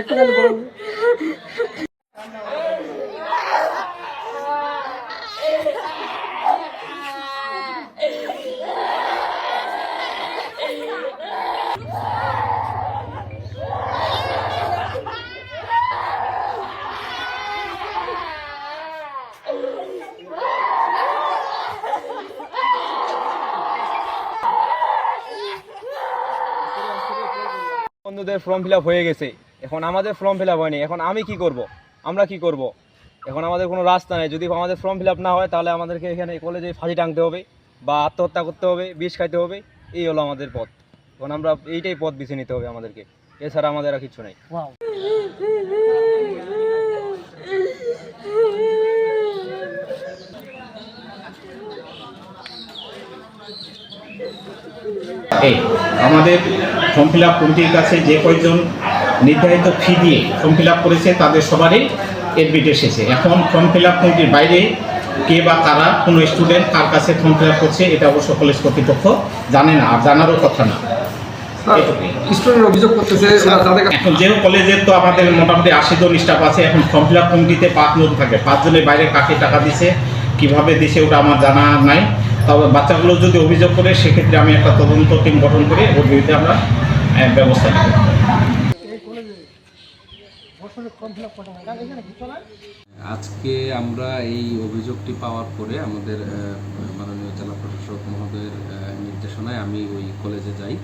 একটুখানি বলুন বন্ধুদের ফর্ম ফিল আপ হয়ে গেছে। এখন আমাদের ফর্ম ফিল আপ হয়নি। এখন আমি কি করব? আমরা কি করব? এখন আমাদের কোনো রাস্তা নেই। যদি আমাদের ফর্ম ফিল আপ না হয় তাহলে আমাদেরকে এখানে কলেজে ফাঁসি টাঙতে হবে বা আত্মহত্যা করতে হবে বিষ খাইতে হবে। এই হলো আমাদের পথ। এখন আমরা এইটাই পথ বেছে নিতে হবে আমাদেরকে। এছাড়া আমাদের আর কিছু নেই। আমাদের ফর্ম ফিল আপ কমিটির কাছে যে কয়েকজন নির্ধারিত ফি দিয়ে ফর্ম ফিল আপ করেছে তাদের সবারই এডমিট এসেছে। এখন ফর্ম ফিল আপ কমিটির বাইরে কে বা কারা কোনো স্টুডেন্ট কার কাছে ফর্ম ফিল আপ করছে এটা অবশ্য কলেজ কর্তৃপক্ষ জানে না আর জানারও কথা না। স্টুডেন্ট অভিযোগ করতেছে এখন যেহেতু কলেজের তো আমাদের মোটামুটি আশি জন স্টাফ আছে এখন ফর্ম ফিল আপ কমিটিতে পাঁচজন থাকে। পাঁচজনের বাইরে কাকে টাকা দিছে কীভাবে দিছে ওটা আমার জানা নাই। তবে বাচ্চাগুলো যদি অভিযোগ করে সেক্ষেত্রে আমি একটা তদন্ত টিম গঠন করে ওর বিরুদ্ধে আমরা ব্যবস্থা নেব এই কলেজে বছরে ফর্ম ফিল আপ করা হয় এখানে কিছু না আজকে আমরা এই অভিযোগটি পাওয়ার পরে আমাদের মাননীয় জেলা প্রশাসক মহোদয়ের নির্দেশনায় আমি ওই কলেজে যাই।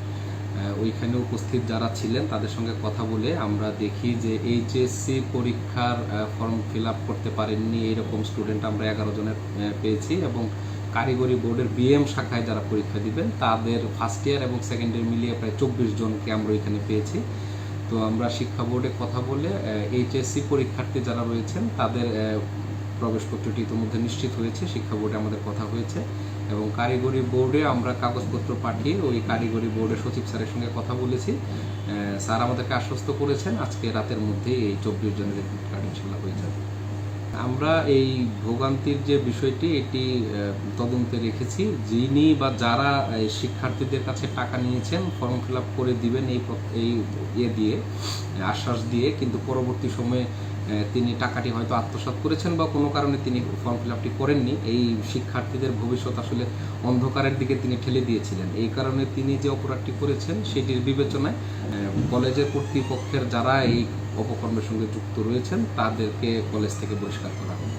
ওইখানে উপস্থিত যারা ছিলেন তাদের সঙ্গে কথা বলে আমরা দেখি যে এইচএসসি পরীক্ষার ফর্ম ফিল করতে পারেননি এইরকম স্টুডেন্ট আমরা এগারো জনের পেয়েছি এবং কারিগরি বোর্ডের বিএম শাখায় যারা পরীক্ষা দিবেন তাদের ফার্স্ট ইয়ার এবং সেকেন্ড ইয়ার মিলিয়ে প্রায় চব্বিশ জনকে আমরা ওইখানে পেয়েছি। তো আমরা শিক্ষা বোর্ডে কথা বলে এইচএসসি পরীক্ষার্থী যারা রয়েছেন, তাদের প্রবেশপত্রটি ইতিমধ্যে নিশ্চিত হয়েছে, শিক্ষা বোর্ডে আমাদের কথা হয়েছে এবং কারিগরি বোর্ডে আমরা কাগজপত্র পাঠিয়ে ওই কারিগরি বোর্ডের সচিব স্যারের সঙ্গে কথা বলেছি। স্যার আমাদেরকে আশ্বস্ত করেছেন, আজকে রাতের মধ্যেই এই চব্বিশ জনের কার্ড ইনশাল্লাহ হয়ে যাবে। আমরা এই ভোগান্তির যে বিষয়টি, এটি তদন্তে রেখেছি। যিনি বা যারা শিক্ষার্থীদের কাছে টাকা নিয়েছেন, ফর্ম ফিল করে দিবেন এই এই ইয়ে দিয়ে আশ্বাস দিয়ে, কিন্তু পরবর্তী সময়ে তিনি টাকাটি হয়তো আত্মসাৎ করেছেন বা কোনো কারণে তিনি ফর্ম ফিল আপটি করেননি, এই শিক্ষার্থীদের ভবিষ্যৎ আসলে অন্ধকারের দিকে তিনি ঠেলে দিয়েছিলেন। এই কারণে তিনি যে অপরাধটি করেছেন, সেটির বিবেচনায় কলেজের কর্তৃপক্ষের যারা এই অপকর্মের সঙ্গে যুক্ত রয়েছেন তাদেরকে কলেজ থেকে বহিষ্কার করা হবে